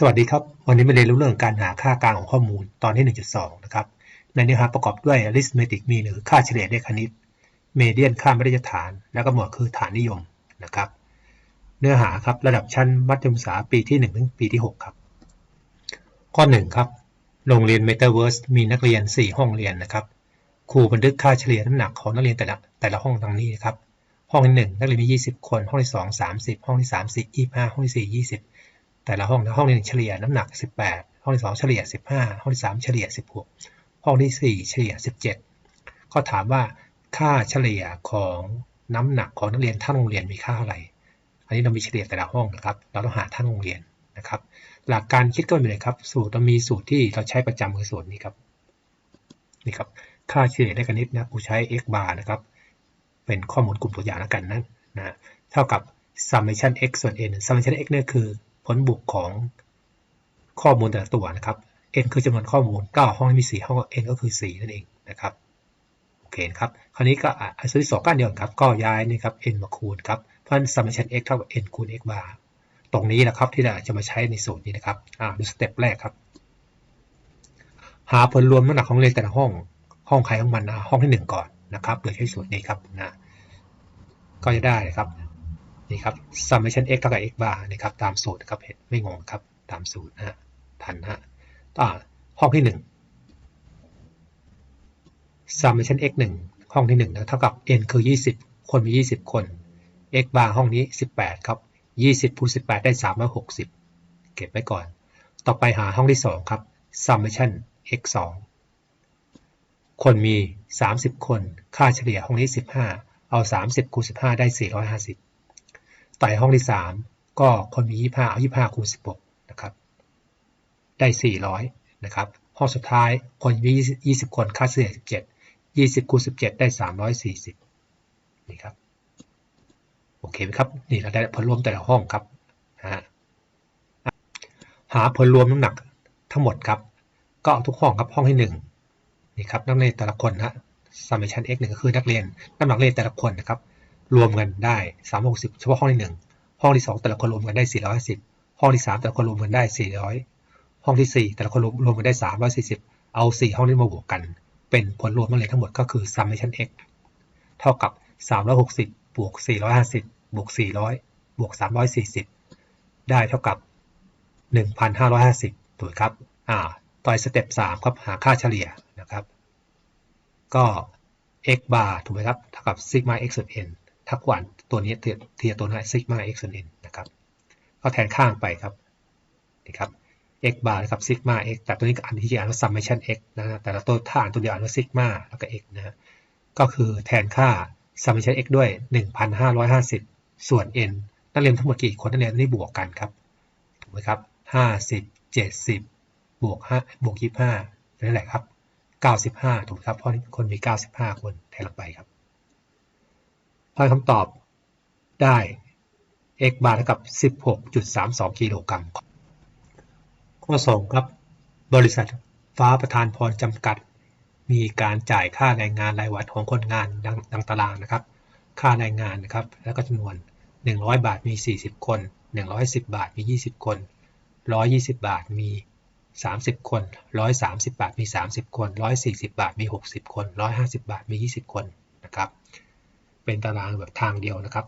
สวัสดีครับ วันนี้มาเรียนรู้เรื่องการหาค่ากลางของข้อมูลตอนที่ 1.2 นะครับ ในเนื้อหาประกอบด้วย arithmetic mean หรือค่าเฉลี่ยเลขคณิต median ค่ามาตรฐาน แล้วก็หมวดคือฐานนิยมนะครับ เนื้อหาครับระดับชั้นมัธยมศึกษาปีที่ 1 ถึงปีที่ 6 ครับ ข้อ 1 ครับ โรงเรียน Metaverse มีนักเรียน 4 ห้องเรียนนะครับ ครูบันทึกค่าเฉลี่ยน้ำหนักของนักเรียนแต่ละแต่ละห้องดังนี้นะครับ ห้องที่ 1 นักเรียนมี 20 คน ห้องที่ 2 30 ห้องที่ 3 4 25ห้องที่ 4 20 แต่ละห้องนะห้องที่หนึ่งเฉลี่ยน้ำหนัก 18 ห้องที่2เฉลี่ย 15 ห้องที่3เฉลี่ย 16 ห้องที่4เฉลี่ย 17 ก็ถามว่าค่าเฉลี่ยของน้ำหนักของนักเรียนทั้งโรงเรียนมีค่าเท่าไหร่ อันนี้เรามีเฉลี่ยแต่ละห้องนะครับ เราต้องหาทั้งโรงเรียนนะครับ หลักการคิดก็มีเลยครับ สูตรเรามีสูตรที่เราใช้ประจำคือสูตรนี้ครับ นี่ครับ ค่าเฉลี่ยเลขคณิตนะกูใช้ x bar นะครับ เป็นข้อมูลกลุ่มตัวอย่างแล้วกันนะนะ เท่ากับ summation x ส่วน n summation x เนี่ยคือ ผลบวกของข้อมูลแต่ละตัวนะครับ n คือจำนวนข้อมูล 9 ห้องมี 4 ห้อง n ก็คือ 4 นั่นเองนะครับโอเคครับคราวนี้ก็อันที่สองก้านเดียวครับ ก็ย้ายนี่ครับ n มาคูณครับเพราะฉะนั้น summation x เท่ากับ n คูณ x bar ตรงนี้แหละครับที่เราจะมาใช้ในสูตรนี้นะครับอ่าดูสเต็ปแรกครับ หาผลรวมน้ำหนักของเรียนแต่ละห้อง ห้องใครห้องมันนะห้องที่ 1 ก่อนนะครับโดยใช้สูตรนี้ครับนะก็จะได้ครับ นี่ครับ summation x เท่ากับ x bar นะครับตามสูตรครับเห็นไม่งงครับตามสูตรนะฮะทันนะฮะห้องที่1 summation x 1ห้องที่1นะเท่ากับ n คือ 20 คนมี 20 คน x bar ห้องนี้ 18 ครับ 20คูณ18 ได้ 360 เก็บไว้ก่อน ต่อไปหาห้องที่ 2 ครับ summation x 2คนมี 30 คน ค่าเฉลี่ยห้องนี้ 15 เอา 30คูณ15 ได้ 450 ต่ห้องที่ 3 ก็คนมี 25 เอา 25 คูณ 16 นะครับ ได้ 400 นะครับ ห้องสุดท้ายคนมี 20 คน ค่าเฉลี่ย17 20 คูณ 17 ได้ 340 นี่ครับ โอเคไหมครับ นี่เราได้ผลรวมแต่ละห้องครับนะหาผลรวมน้ำหนักทั้งหมดครับ ก็เอาทุกห้องครับ ห้องที่ 1 นี่ครับ นักเรียนแต่ละคนนะ summation x 1ก็คือนักเรียนน้ำหนักเรียนแต่ละคนนะครับ รวมกันได้ 360 เฉพาะห้องที่ 1 ห้องที่ 2 แต่ละคนรวมกันได้ 450 ห้องที่ 3 แต่ละคนรวมกันได้ 400 ห้องที่ 4 แต่ละคนรวมกันได้ 340 เอา 4 ห้องนี้มาบวกกัน เป็นผลรวมมาเลยทั้งหมดก็คือ summation x เท่ากับ 360 บวก 450 บวก 400 บวก 340 ได้เท่ากับ 1,550ถูกครับ อ่า ต่อสเต็ป3ครับ หาค่าเฉลี่ยนะครับ ก็ x bar ถูกไหมครับ เท่ากับ sigma x ส่วน n ถ้าขวานตัวนี้เทียตัวนั้นซิกมา x ส่วน n นะครับก็แทนข้างไปครับนี่ครับ x bar นะครับซิกมา x แต่ตัวนี้อันที่อ่านว่า summation x นะแต่ละตัวถ้าอ่านตัวเดียวอ่านว่าซิกมาแล้วก็ x นะฮะก็คือแทนค่า summation x ด้วย 1,550 ส่วน n นักเรียนทั้งหมดกี่คนนักเรียนนี่บวกกันครับถูกไหมครับ50 70 บวก5บวก25นั่นแหละครับ 95 ถูกครับเพราะคนมี 95 คนแทนลงไปครับ ให้คำตอบได้ x บาร์เท่ากับ 16.32 กิโลกรัม ข้อ 2 ครับ บริษัทฟ้าประธานพรจำกัด มีการจ่ายค่าแรงงานรายวันของคนงานดังดังตารางนะครับ ค่าแรงงานนะครับ แล้วก็จำนวน 100 บาทมี 40 คน 110 บาทมี 20 คน 120 บาทมี 30 คน 130 บาทมี 30 คน 140 บาทมี 60 คน 150 บาทมี 20 คนนะครับ เป็นตารางแบบทางเดียวนะครับ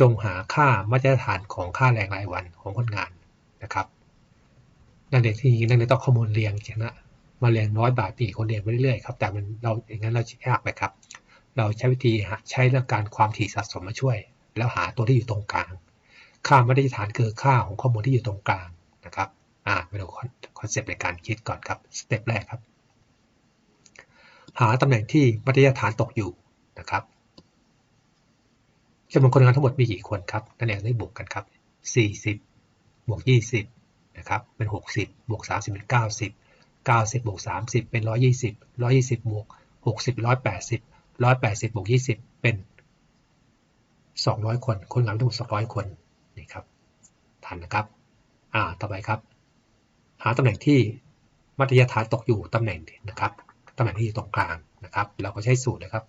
จงหาค่ามาตรฐานของค่าแรงรายวันของคนงานนะครับ นักเรียนที่นักเรียนต้องข้อมูลเรียงชนะมาเรียงร้อยบาทปีคนเรียงไปเรื่อยๆครับแต่มันเราอย่างนั้นเรายากไปครับ เราใช้วิธีใช้เรื่องการความถี่สะสมมาช่วย แล้วหาตัวที่อยู่ตรงกลาง ค่ามาตรฐานคือค่าของข้อมูลที่อยู่ตรงกลางนะครับอ่าไปดูคอนเซปต์ในการคิดก่อนครับสเต็ปแรกครับ หาตำแหน่งที่มาตรฐานตกอยู่นะครับ จำนวนคนงานทั้งหมดมีกี่คนครับนั่นเองได้บวกกันครับ40บวก20นะครับเป็น 60บวก30เป็น90 90บวก30 เป็น 120 120บวก60 180 180บวก20 เป็น 200 คน คนงานทั้งหมด200 คนนี่ครับทันนะครับอ่าต่อไปครับ หาตำแหน่งที่มัธยฐานตกอยู่ตำแหน่งนะครับตำแหน่งที่อยู่ตรงกลางนะครับ เราก็ใช้สูตรนะครับ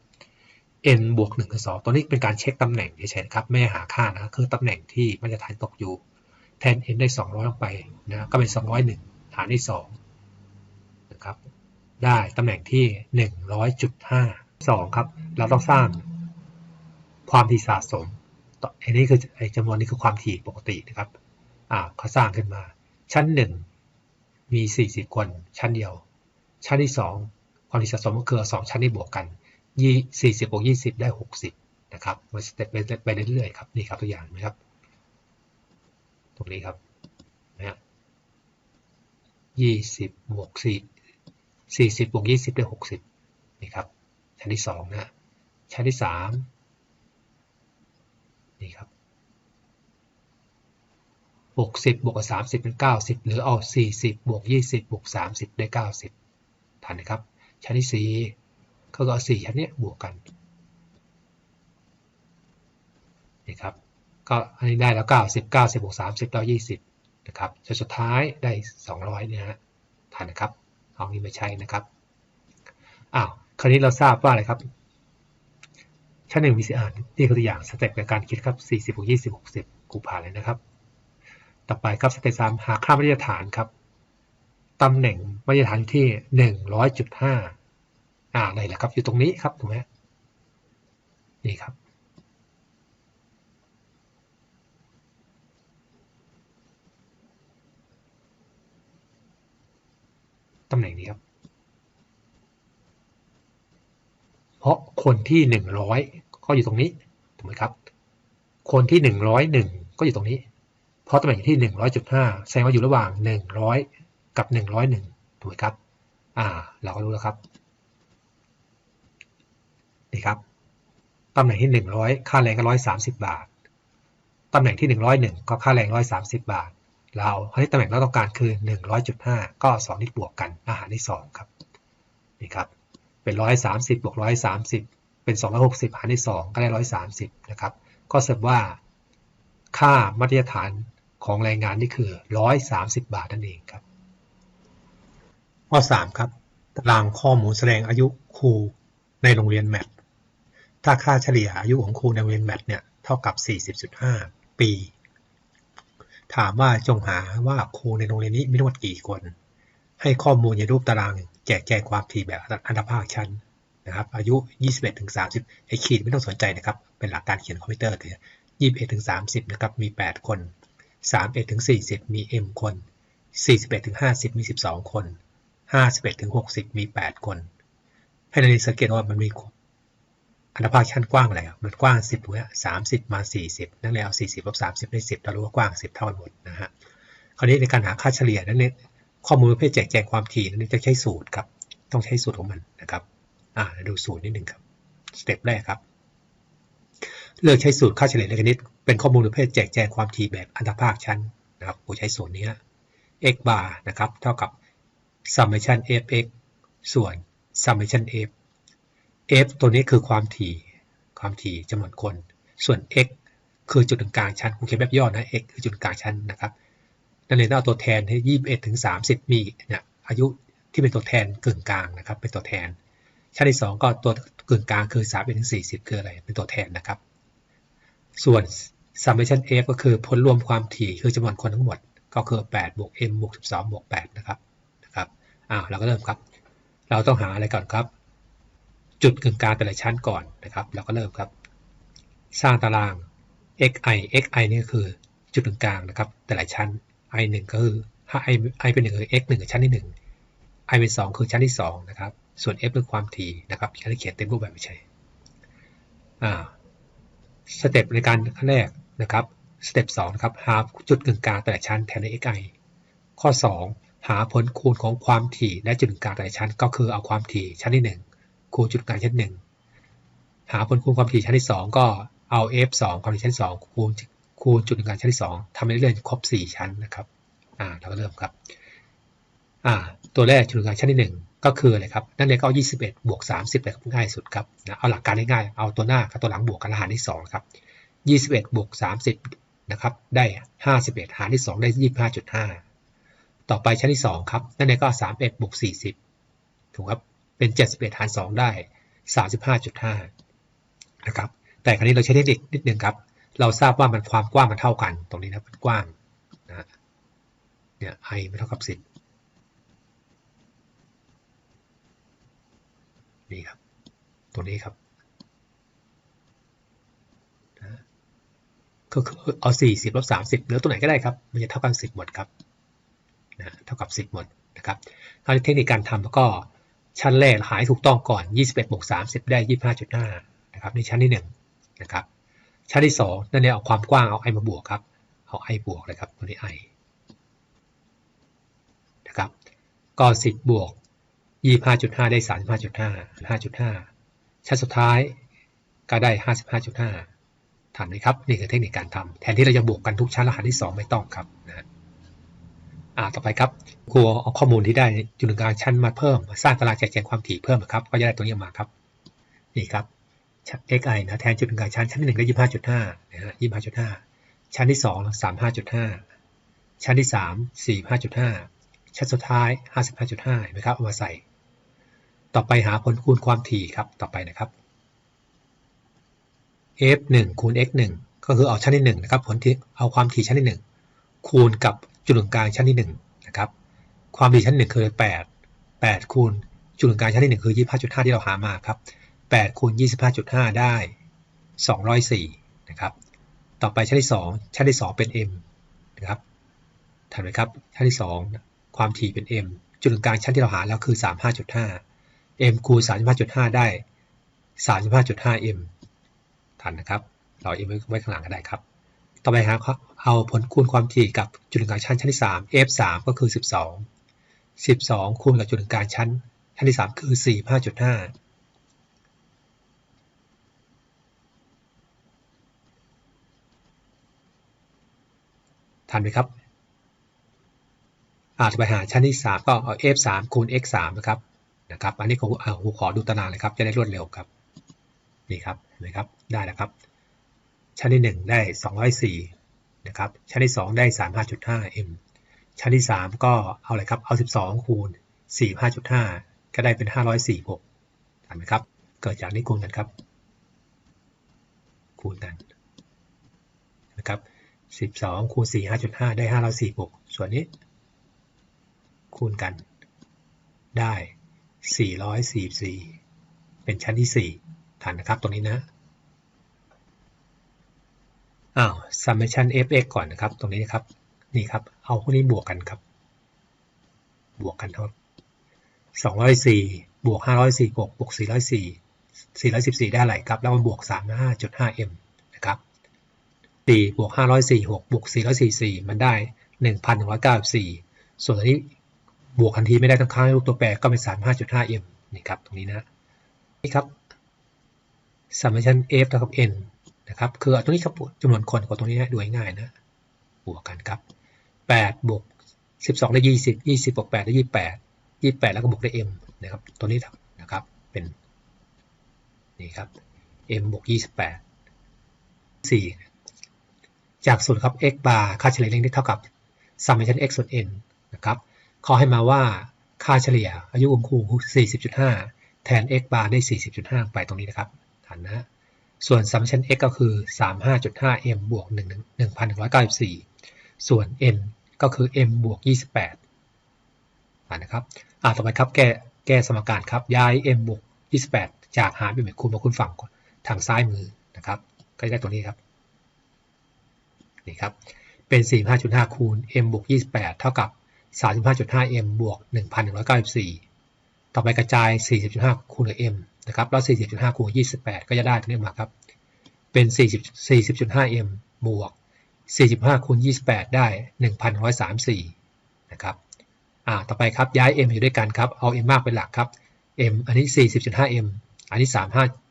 n บวก1คือ 2 ตัวนี้เป็นการเช็คตำแหน่งเฉยๆครับไม่หาค่านะคือตำแหน่งที่มันจะฐานตกอยู่แทน n ได้ 200 ลงไปนะก็เป็น 201ฐานที่2นะครับได้ตำแหน่งที่ 100.5 2 ครับ เราต้องสร้างความถี่สะสมอันนี้คือไอ้จำนวนนี้คือความถี่ปกตินะครับอ่าเขาสร้างขึ้นมา ชั้น 1 มี 40 คนชั้นเดียว ชั้นที่ 2 ความถี่สะสมก็คือ 2 ชั้นที่บวกกัน ยี่สี่สิบบวกยี่สิบได้หกสิบนะครับมันสเต็ปไปเรื่อยๆครับนี่ครับตัวอย่างนะครับ ตรงนี้ครับนะฮะยี่สิบบวกสี่สี่สิบบวกยี่สิบได้หกสิบนี่ครับชั้นที่สองนะชั้นที่สามนี่ครับหกสิบบวกกับสามสิบเป็นเก้าสิบหรือเอาสี่สิบบวกยี่สิบบวกสามสิบได้เก้าสิบทันไหมครับ ชั้นที่สี่ 4ก็เอา4ชั้นนี้บวกกันนี่ครับก็อันนี้ได้แล้ว90 90บวก30แล้ว20นะครับจนสุดท้ายได้200เนี่ยฮะทันนะครับเอานี้มาใช้นะครับอ้าวคราวนี้เราทราบว่าอะไรครับชั้นหนึ่งมีสี่อ่านนี่คือตัวอย่างสเต็ปในการคิดครับ40บวก20 60กูผ่านเลยนะครับ ต่อไปครับสเต็ปสามหาค่ามาตรฐานครับตำแหน่งมาตรฐานที่หนึ่งร้อยจุดห้า อ่าไหนแหละครับ อยู่ตรงนี้ครับถูกไหมนี่ครับ ตำแหน่งนี้ครับ เพราะคนที่หนึ่งร้อยก็อยู่ตรงนี้ถูกไหมครับ คนที่หนึ่งร้อยหนึ่งก็อยู่ตรงนี้ เพราะตำแหน่งที่หนึ่งร้อยจุดห้าแสดงว่าอยู่ระหว่างหนึ่งร้อยกับหนึ่งร้อยหนึ่งถูกไหมครับ อ่า เราก็รู้แล้วครับ นี่ครับตำแหน่งที่หนึ่งร้อยค่าแรงก็ร้อยสามสิบบาท ตำแหน่งที่หนึ่งร้อยหนึ่งก็ค่าแรงร้อยสามสิบบาท เราคราวนี้ตำแหน่งเราต้องการคือหนึ่งร้อยจุดห้าก็สองนิดบวกกันอาหารที่สองครับ นี่ครับ เป็นร้อยสามสิบบวกร้อยสามสิบเป็นสองร้อยหกสิบหารที่สองก็ได้ร้อยสามสิบนะครับ ก็สรุปว่า ค่ามาตรฐานของแรงงานนี่คือร้อยสามสิบบาทนั่นเองครับ ข้อสามครับ ตารางข้อมูลแสดงอายุครูในโรงเรียนแมท ถ้าค่าเฉลี่ยอายุของครูในเรียนแมทเนี่ยเท่ากับ 40.5 ปี ถามว่าจงหาว่าครูในโรงเรียนนี้มีทั้งหมดกี่คน ให้ข้อมูลในรูปตารางแจกแจงความถี่แบบอันดับภาคชั้นนะครับ อายุ 21ถึง30 ไอ้ขีดไม่ต้องสนใจนะครับ เป็นหลักการเขียนคอมพิวเตอร์คือ21ถึง30 นะครับ มี 8 คน 31ถึง40 มี M คน 41ถึง50 มี 12 คน 51ถึง60 มี 8 คน ให้นักเรียนสังเกตว่ามันมี อันดับภาคชั้นกว้างอะไรมันกว้าง 10ถูกไหม30มา 40 นักเรียนเอา40ลบ30ได้10เรารู้ว่ากว้าง 10 เท่ากันหมดนะฮะคราวนี้ในการหาค่าเฉลี่ยนั้นเนี่ยข้อมูลประเภทแจกแจงความถี่นั้นจะใช้สูตรครับ ต้องใช้สูตรของมันนะครับอ่าดูสูตรนิดหนึ่งครับสเต็ปแรกครับ เลือกใช้สูตรค่าเฉลี่ยเลขคณิต เป็นข้อมูลประเภทแจกแจงความถี่แบบอันดับภาคชั้นนะครับผมใช้สูตรนี้ x bar นะครับ เท่ากับ summation fx ส่วน summation f f ตัวนี้คือความถี่ความถี่จำนวนคน ส่วน x คือจุดกลางชั้นผมเขียนแบบย่อนะ x คือจุดกลางชั้นนะครับนักเรียนต้องเอาตัวแทนให้21ถึง30มีเนี่ยอายุที่เป็นตัวแทนกึ่งกลางนะครับ เป็นตัวแทน ชั้นที่2ก็ตัวกึ่งกลางคือ31ถึง40คืออะไรเป็นตัวแทนนะครับ ส่วน summation f ก็คือผลรวมความถี่คือจำนวนคนทั้งหมด ก็คือ8บวก m บวก12บวก8นะครับนะครับอ้าวเราก็เริ่มครับ เราต้องหาอะไรก่อนครับ จุดกึ่งกลางแต่ละชั้นก่อนนะครับ เราก็เริ่มครับ สร้างตาราง xi xi นี่ก็คือจุดกึ่งกลางนะครับ แต่ละชั้น i 1ก็คือถ้า i i เป็น1คือ x 1คือชั้นที่ 1 i เป็น 2 คือชั้นที่ 2 นะครับ ส่วน f คือความถี่นะครับฉันเขียนเต็มรูปแบบไม่ใช่อ่าสเต็ปในการขั้นแรกนะครับสเต็ป2นะครับหาจุดกึ่งกลางแต่ละชั้นแทนใน xi ข้อ 2 หาผลคูณของความถี่และจุดกึ่งกลางแต่ละชั้น ก็คือเอาความถี่ชั้นที่1 คูณจุดกลางชั้น1หาผลคูณความถี่ชั้นที่2ก็เอา f 2ความถี่ชั้น2คูณคูณจุดกึ่งกลางชั้นที่2ทำไปเรื่อยๆครบ4ชั้นนะครับอ่าเราก็เริ่มครับอ่าตัวแรกจุดกลางชั้นที่1ก็คืออะไรครับนั่นเลยก็เอา21 บวก 30เลยง่ายสุดครับนะเอาหลักการง่ายๆเอาตัวหน้ากับตัวหลังบวกกันแล้วหารที่2ครับ21 บวก 30นะครับได้ 51 หารที่ 2 ได้ 25.5 ต่อไปชั้นที่ 2 ครับ นั่นเองก็ 31 บวก 40 ถูกครับ เป็น 71 หาร 2 ได้ 35.5 นะครับ แต่ครั้นี้เราใช้เทคนิคนิดนึงครับ เราทราบว่ามันความกว้างมันเท่ากัน ตรงนี้นะมันกว้างนะเนี่ย i ไม่เท่ากับ 10 นี่ครับตัวนี้ครับก็คือเอา 40ลบ30เหลือตัวไหนก็ได้ครับ มันจะเท่ากัน 10 หมดครับนะเท่ากับ 10 หมดนะครับคราวนี้เทคนิคการทำแล้วก็ ชั้นแรกหายถูกต้องก่อน 21บวก30 ได้ 25.5นะครับนี่ชั้นที่1นะครับชั้นที่2นั่นเนี่ยเอาความกว้างเอา i มาบวกครับเอา i บวกเลยครับตัวนี้ i นะครับก็ 10 บวก 25.5 ได้ 35.5 5.5 ชั้นสุดท้ายก็ได้ 55.5ทันไหมครับ นี่คือเทคนิคการทำแทนที่เราจะบวกกันทุกชั้นรหัสที่ 2 ไม่ต้องครับนะ อ่าต่อไปครับครูเอาข้อมูลที่ได้จุดกางชั้นมาเพิ่ม สร้างตารางแจกแจงความถี่เพิ่มครับก็จะได้ตัวนี้มาครับ นี่ครับ xi นะแทนจุดกางชั้นชั้นที่1ได้25.5นะฮะ25.5ชั้นที่2 35.5ชั้นที่3 45.5ชั้นสุดท้าย55.5เห็นไหมครับเอามาใส่ ต่อไปหาผลคูณความถี่ครับต่อไปนะครับ f 1คูณ x 1ก็คือเอาชั้นที่1นะครับผลที่เอาความถี่ชั้นที่ 1 คูณกับ จุดกลางชั้นที่1นะครับความถี่ชั้น 1 คือ 8 8 คูณจุดกลางชั้นที่ 1 คือ 25.5 ที่เราหามาครับ8คูณ25.5 ได้ 204นะครับต่อไปชั้นที่ 2 ชั้นที่ 2 เป็น m นะครับทันไหมครับชั้นที่ 2 ความถี่เป็น m จุดกลางชั้นที่เราหาแล้วคือ 35.5 m คูณ35.5 ได้ 35.5 m ทันนะครับ เรา m ไว้ข้างหลังก็ได้ครับ ต่อไปครับเอาผลคูณความถี่กับจุดกลางชั้นชั้นที่ 3 f 3ก็คือ 12 12 คูณกับจุดกลางชั้นชั้นที่ 3 คือ 45.5ทันไหมครับอาจจะไปหาชั้นที่ 3 ก็เอา f 3คูณ x 3นะครับ นะครับ อันนี้ผมเอาขอดูตารางเลยครับ จะได้รวดเร็วครับ นี่ครับเห็นไหมครับ ได้แล้วครับ ชั้นที่ 1 ได้ 204นะครับ ชั้นที่ 2 ได้ 35.5 m ชั้นที่ 3 ก็เอาอะไรครับ เอา 12 คูณ 45.5 ก็ได้เป็น 546ทันไหมครับ เกิดจากนี้คูณกันครับ คูณกันนะครับ 12 คูณ 4 5.5 ได้ 546 ส่วนนี้ คูณกันได้ 444 เป็นชั้นที่4ทันนะครับตรงนี้นะ อ้าว summation fx ก่อนนะครับ ตรงนี้นะครับ นี่ครับ เอาพวกนี้บวกกันครับ บวกกันเท่าสองร้อยสี่บวกห้าร้อยสี่บวกบวกสี่ร้อยสี่สี่ร้อยสิบสี่ได้อะไรครับ แล้วมันบวกสามห้าจุดห้า m นะครับสี่บวกห้าร้อยสี่หกบวกสี่ร้อยสี่สี่มันได้หนึ่งพันหนึ่งร้อยเก้าสิบสี่ส่วนตัวนี้บวกทันทีไม่ได้ทั้งค้างลูกตัวแปรก็เป็นสามห้าจุดห้า m นี่ครับ ตรงนี้นะ นี่ครับ summation f เท่ากับ n นะครับ คือตรงนี้ครับจำนวนคนกับตรงนี้ดูง่ายนะ บวกกันครับ8บวก12 ได้ 20 20บวก8ได้ 28 28 แล้วก็บวกได้ m นะครับ ตัวนี้นะครับ เป็น นี่ครับ m บวก 28 4 จากสูตรครับ x bar ค่าเฉลี่ยเร่งที่เท่ากับ summation x ส่วน n นะครับขาให้มาว่าค่าเฉลี่ยอายุองคู40.5 แทน x bar ได้ 40.5 ไปตรงนี้นะครับทันนะ ส่วน summation x ก็คือ 35.5 m บวก1,194 ส่วน n ก็คือ m บวก 28นะครับอ่าต่อไปครับ แก้แก้สมการครับ ย้าย m บวก 28 จากหารเป็นคูณมาคูณฝั่งทางซ้ายมือนะครับ ก็ได้ตัวนี้ครับ นี่ครับ เป็น 45.5 คูณ m บวก 28 เท่ากับ 35.5 m บวก1,194 ต่อไปกระจาย 40.5 คูณกับ m นะครับ แล้ว 40.5 คูณ 28 ก็จะได้ตัวนี้มาครับ เป็น 40 40.5 m บวก 45 คูณ 28 ได้ 1,134 นะครับอ่าต่อไปครับ ย้าย m อยู่ด้วยกันครับ เอา m มากเป็นหลักครับ m อันนี้ 40.5 m อันนี้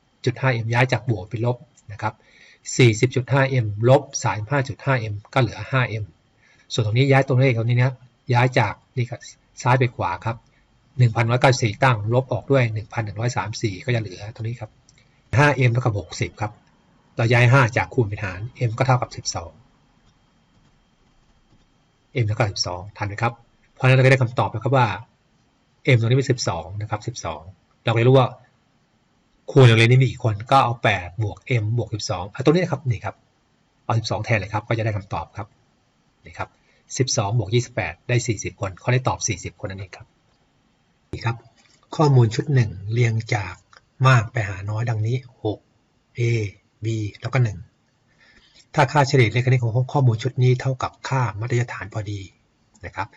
35.5 m ย้ายจากบวกเป็นลบนะครับ 40.5m ลบ 35.5m ก็เหลือ 5m ส่วนตรงนี้ย้ายตัวเลขตรงนี้นะย้ายจากนี่ครับซ้ายไปขวาครับ 1,194ตั้งลบออกด้วย 1,134 ก็จะเหลือตรงนี้ครับ 5m เท่ากับ 60 ครับเราย้าย 5 จากคูณเป็นหาร m ก็เท่ากับ 12 m เท่ากับ12ทันไหมครับ เพราะนั้นเราก็ได้คำตอบนะครับว่า m ตรงนี้เป็น 12 นะครับ 12 เราเลยรู้ว่าคูณโรงเรียนนี้มีกี่คนก็เอา 8 บวก m บวก 12เอาตัวนี้ครับนี่ครับเอา 12 แทนเลยครับ ก็จะได้คำตอบครับนี่ครับ 12 บวก 28 ได้ 40 คนเขาได้ตอบ 40 คนนั่นเองครับ ครับ ข้อมูลชุดหนึ่งเรียงจากมากไปหาน้อยดังนี้ 6 A B แล้วก็ 1 ถ้าค่าเฉลี่ยเลขคณิตของข้อมูลชุดนี้เท่ากับค่ามาตรฐานพอดีนะครับ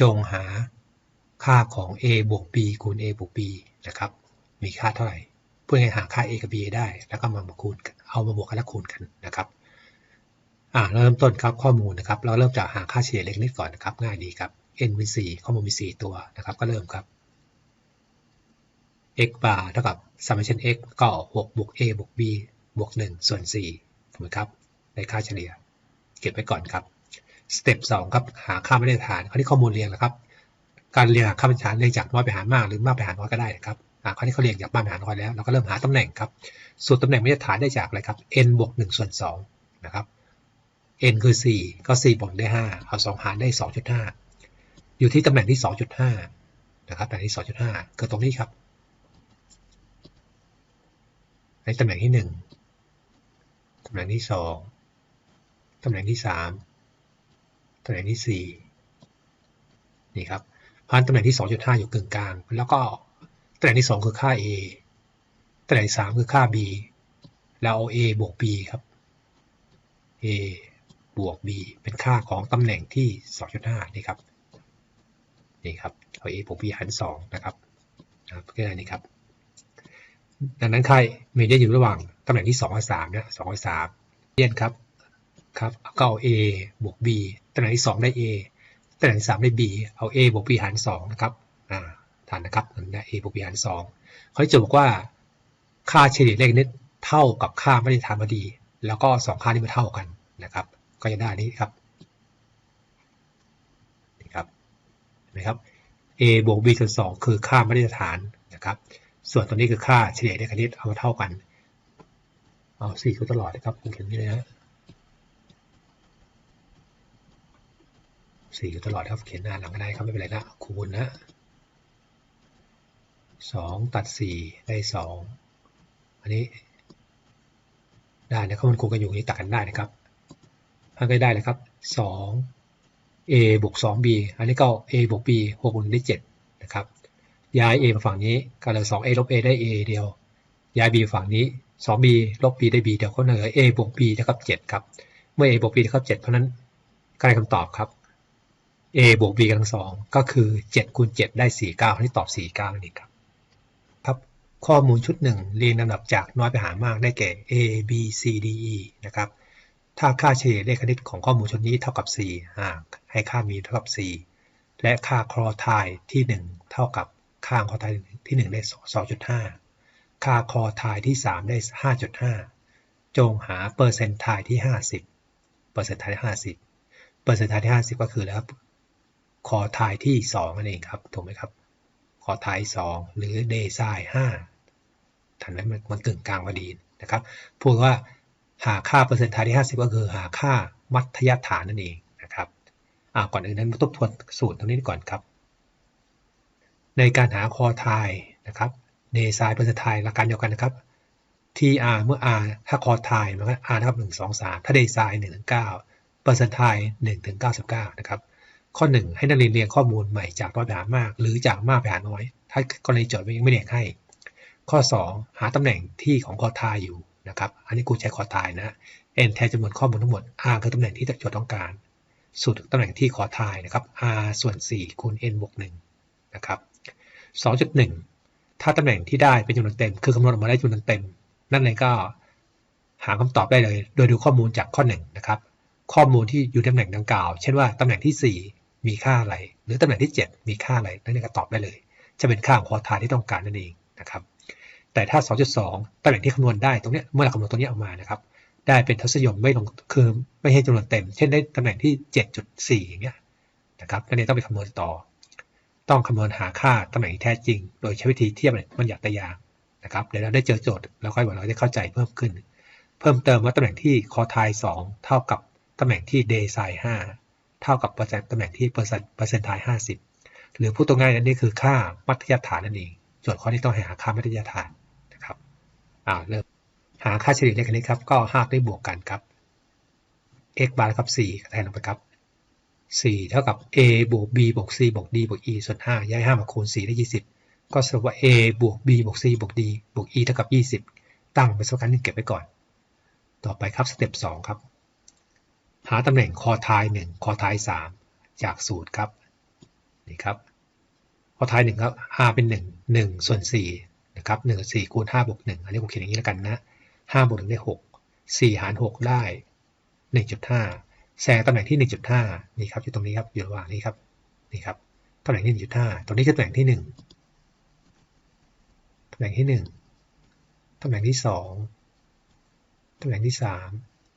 จงหาค่าของ a บวก b คูณ a บวก b นะครับ มีค่าเท่าไหร่ เพูดง่ายๆหาค่า a กับ b ได้ แล้วก็มาบวกคูณเอามาบวกกันแล้วคูณกันนะครับอ่าเริ่มต้นครับข้อมูลนะครับ เราเริ่มจากหาค่าเฉลี่ยเลขนิดก่อนนะครับ ง่ายดีครับ n เป็น4ข้อมูลมี 4 ตัวนะครับ ก็เริ่มครับ x bar เท่ากับ summation x ก็6บวก a บวก b บวก 1 ส่วน4ถูกไหมครับ ในค่าเฉลี่ย เก็บไว้ก่อนครับ สเต็ป2ครับ หาค่ามาตรฐานคราวนี้ข้อมูลเรียงนะครับ การเรียงหาค่ามาตรฐานเรียงจากน้อยไปหามากหรือมากไปหาน้อยก็ได้นะครับอ่าคราวนี้เขาเรียงจากมากไปหาน้อยแล้ว เราก็เริ่มหาตำแหน่งครับสูตรตำแหน่งมาตรฐานได้จากอะไรครับ n บวก1ส่วน2นะครับ n คือ 4 ก็ 4บวกได้ 5 เอา 2 หารได้ 2.5 อยู่ที่ตำแหน่งที่ 2.5 นะครับตำแหน่งที่ 2.5 คือตรงนี้ครับ ใน ตำแหน่งที่1ตำแหน่งที่2ตำแหน่งที่3ตำแหน่งที่4นี่ครับพันตำแหน่งที่ 2.5 อยู่กึ่งกลาง แล้วก็ตำแหน่งที่ 2 คือค่า a ตำแหน่งที่3คือค่า b แล้วเอา a บวก b ครับ a บวก b เป็นค่าของตำแหน่งที่ 2.5 นี่ครับ นี่ครับ เอา a บวก b หาร2นะครับนะครับแค่นี้ครับ ดังนั้นค่าเมเดียนอยู่ระหว่างตำแหน่งที่2กับ3นะ2กับ3เรียนครับครับก็เอา a บวก b ตำแหน่งที่2ได้ a ตำแหน่งที่3ได้ b เอา a บวก b หาร2นะครับอ่าฐานนะครับนั่นได้ a บวก b หาร2เขาจะบอกว่าค่าเฉลี่ยเลขนี้เท่ากับค่ามาตรฐานพอดี แล้วก็2ค่านี้มันเท่ากันนะครับ ก็จะได้นี้ครับนี่ครับเห็นไหมครับ a บวก b ส่วน2คือค่ามาตรฐานนะครับ ส่วนตัวนี้คือค่าเฉลี่ยเลขคณิตเอามาเท่ากัน เอา4ตัวตลอดนะครับผมเขียนนี่เลยนะสี่อยู่ตลอดครับเขียนหน้าหลังก็ได้ครับไม่เป็นไรนะคูณนะสองตัดสี่ได้สองอันนี้ได้นะครับมันคูณกันอยู่นี้ตัดกันได้นะครับอันก็ได้เลยครับสอง a บวกสอง b อันนี้ก็ a บวก b หกคูณได้เจ็ดนะครับ ย้าย a มาฝั่งนี้ก็เหลือสอง a ลบ a ได้ a เดียว ย้าย b ฝั่งนี้สอง b ลบ b ได้ b เดียวก็เหลือ a บวก b นะครับเจ็ดครับ เมื่อ a บวก b เท่ากับเจ็ดเพราะนั้นก็ได้คำตอบครับ a บวก b กำลังสองก็คือ 7คูณ7ได้ 49ที่ตอบ 49นั่เองครับ ครับ ข้อมูลชุดหนึ่งเรียงลำดับจากน้อยไปหามากได้แก่ a b c d e นะครับ ถ้าค่าเฉลี่ยเลขคณิตของข้อมูลชุดนี้เท่ากับ 4 หากให้ค่ามีเท่ากับ 4 และค่าคลอทน์ที่ 1 เท่ากับ ค่าคอทน์ที่ 1 ได้ 2.5 ค่าคอทน์ที่ 3 ได้ 5.5 จงหาเปอร์เซ็นต์ทน์ที่ 50 เปอร์เซ็นต์ทน์ที่50 เปอร์เซ็นต์ทน์ที่ 50 ก็คือแล้วคอทายที่2นั่นเองครับถูกไหมครับคอทาย 2 หรือเดซาย5ทันนั้นมันกึ่งกลางพอดีนะครับพูดว่าหาค่าเปอร์เซ็นต์ทายที่ 50 ก็คือหาค่ามัธยฐานนั่นเองนะครับอ่าก่อนอื่นนั้นทบทวนสูตรตรงนี้ก่อนครับ ในการหาคอทายนะครับเดซายเปอร์เซ็นต์ทายหลักการเดียวกันนะครับ TR เมื่อ R ถ้าคอทายมันก็ R เท่ากับ1 2 3ถ้าเดซาย1ถึง9เปอร์เซ็นต์ทาย1ถึง99นะครับข้อ1ให้นักเรียนเรียงข้อมูลใหม่จากน้อยไปหามาก หรือจากมากไปหาน้อย ถ้ากรณีโจทย์ยังไม่เรียงให้ ข้อ 2 หาตำแหน่งที่ของคอทายอยู่นะครับอันนี้กูใช้คอทายนะ n แทนจำนวนข้อมูลทั้งหมด r คือตำแหน่งที่โจทย์ต้องการ สูตรตำแหน่งที่คอทายนะครับ r ส่วน 4 คูณ n บวก1นะครับ 2.1 ถ้าตำแหน่งที่ได้เป็นจำนวนเต็ม คือคำนวณออกมาได้จำนวนเต็ม นั่นเลยก็หาคำตอบได้เลย โดยดูข้อมูลจากข้อ1นะครับ ข้อมูลที่อยู่ตำแหน่งดังกล่าว เช่นว่าตำแหน่งที่ 4 มีค่าอะไร หรือตำแหน่งที่ 7 มีค่าอะไร นั่นเองก็ตอบได้เลย จะเป็นค่าของคอทาที่ต้องการนั่นเองนะครับ แต่ถ้า 2.2 ตำแหน่งที่คำนวณได้ตรงนี้เมื่อเราคำนวณตรงนี้ออกมานะครับ ได้เป็นทศนิยมไม่ลงคือไม่ให้จำนวนเต็ม เช่นได้ตำแหน่งที่ 7.4 อย่างเงี้ยนะครับนั่นเองต้องไปคำนวณต่อ ต้องคำนวณหาค่าตำแหน่งที่แท้จริง โดยใช้วิธีเทียบมันหยัดตะยางนะครับเดี๋ยวเราได้เจอโจทย์แล้วค่อยบอกเราได้เข้าใจเพิ่มขึ้น เพิ่มเติมว่าตำแหน่งที่คอทาย2เท่ากับตำแหน่งที่เดย์ไซน์5เท่ากับเปอร์เซ็นต์ตำแหน่งที่เปอร์เซ็นต์เปอร์เซ็นต์ทายห้าสิบหรือพูดตรงง่ายนั่นนี่คือค่ามัธยฐานนั่นเองส่วนข้อที่ต้องหาค่ามัธยฐานนะครับอ่าเริ่มหาค่าเฉลี่ยเลขคณิตครับก็ห้าด้บวกกันครับ x บาร์ครับสี่แทนลงไปครับ 4 เท่ากับ a บวก b บวก c บวก d บวก e ส่วน5ย้าย5มาคูณ4ได้ 20 ก็สรุปว่า a บวก b บวก c บวก d บวก e เท่ากับ 20 ตั้งเป็นสมการหนึ่งเก็บไว้ก่อน ต่อไปครับสเต็ป2ครับ หาตำแหน่งคอท้าย1คอท้าย3 จากสูตรครับนี่ครับคอท้าย1ครับ5เป็น 1 1 ส่วน4นะครับ1ส่วน4คูณ5บวก1อันนี้ผมเขียนอย่างนี้แล้วกันนะ5บวก1ได้ 6 4 หาร 6 ได้ 1.5 แซงตำแหน่งที่ 1.5 นี่ครับอยู่ตรงนี้ครับอยู่ระหว่างนี้ครับนี่ครับตำแหน่งที่ 1.5 ตรงนี้คือตำแหน่งที่ 1ตำแหน่งที่ 1ตำแหน่งที่ 2ตำแหน่งที่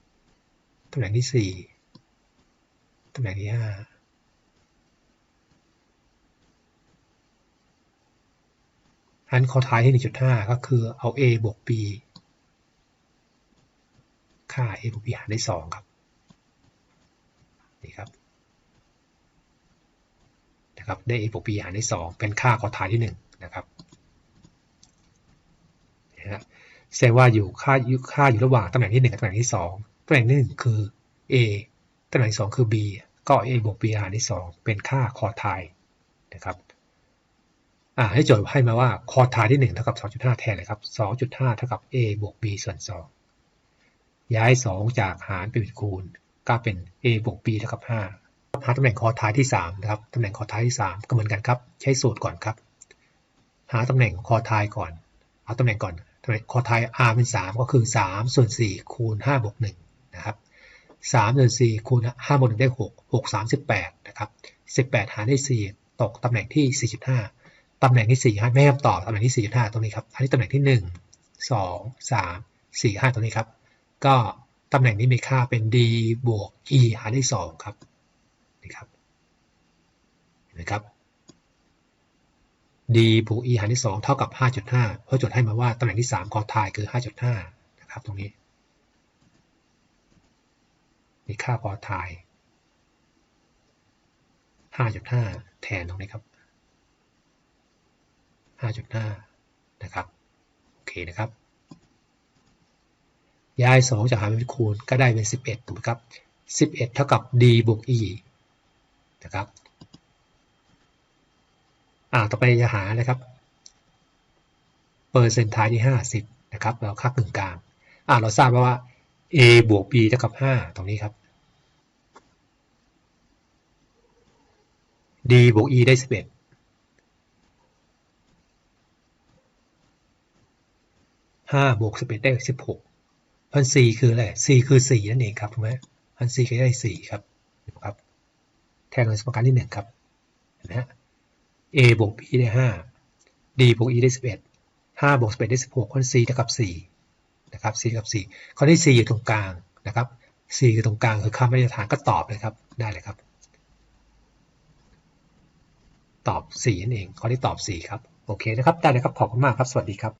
3ตำแหน่งที่ 4ตำแหน่งที่ 5อันคอท้ายที่ 1.5 ก็คือเอา a บวก b ค่า a บวก b หารด้วย2ครับ นี่ครับนะครับได้ a บวก b หารด้2เป็นค่าคอทายที่1นะครับนะฮะแสดงว่าอยู่ค่าอยู่ค่าอยู่ระหว่างตำแหน่งที่ 1 กับตำแหน่งที่ 2ตำแหน่งที่ 1 คือ a ตำแหน่งที่2คือ b ก็ a บวก b หารด้2เป็นค่าคอทายนะครับอ่าให้โจทย์ให้มาว่าคอทายที่ 1 เท่ากับ 2.5 แทนเลยครับ 2.5 เท่ากับ a บวก b ส่วน 2 ย้าย 2 จากหารไปเป็นคูณ ก็เป็น a บวก b เท่ากับ5หาตำแหน่งคอท้ายที่3นะครับตำแหน่งคอท้ายที่ 3 ก็เหมือนกันครับ ใช้สูตรก่อนครับ หาตำแหน่งคอท้ายก่อน เอาตำแหน่งก่อนตำแหน่งคอท้าย r เป็น 3 ก็คือ 3 ส่วน 4 คูณ5บวก1นะครับ3ส่วน4คูณ5บวก1ได้ 6 6 38นะครับ18 หารได้ 4 ตกตำแหน่งที่ 4.5ตำแหน่งที่4ให้ไม่ให้คำตอบตำแหน่งที่ 4.5 ตรงนี้ครับ อันนี้ตำแหน่งที่ 1 2 3 4 5ตรงนี้ครับ ก็ ตำแหน่งนี้มีค่าเป็น d บวก e หารด้2ครับนี่ครับเห็นไหมครับ d บวก e หารด้2เท่ากับ 5.5 เพราะโจทย์ให้มาว่าตำแหน่งที่3คอทายคือ 5.5 นะครับ ตรงนี้ มีค่าคอทาย 5.5 แทนตรงนี้ครับ 5.5 นะครับ โอเคนะครับ ย้าย 2 จากหารเป็นคูณก็ได้เป็น 11ถูกไหมครับ 11 เท่ากับ d บวก e นะครับอ่าต่อไปจะหานะครับ เปอร์เซ็นต์ทายที่ 50 นะครับ เราค่ากึ่งกลางอ่าเราทราบว่า a บวก b เท่ากับ 5 ตรงนี้ครับ d บวก e ได้ 11 5บวก11ได้ 16 พันสี่คืออะไร4คือ4นั่นเองครับถูกไหมพันสี่ก็ได้4ครับครับแทนในสมการที่1ครับเห็นไหมฮะ a บวก b ได้5 d บวก e ได้11 5บวก11ได้16พัน4เท่ากับ4นะครับ4เท่กับ4ข้อที่ 4 อยู่ตรงกลางนะครับ4คือตรงกลางคือค่ามาตรฐานก็ตอบเลยครับได้เลยครับ ตอบ4นั่นเองข้อที่ตอบ 4 ครับ โอเคนะครับ ได้เลยครับ ขอบคุณมากครับ สวัสดีครับ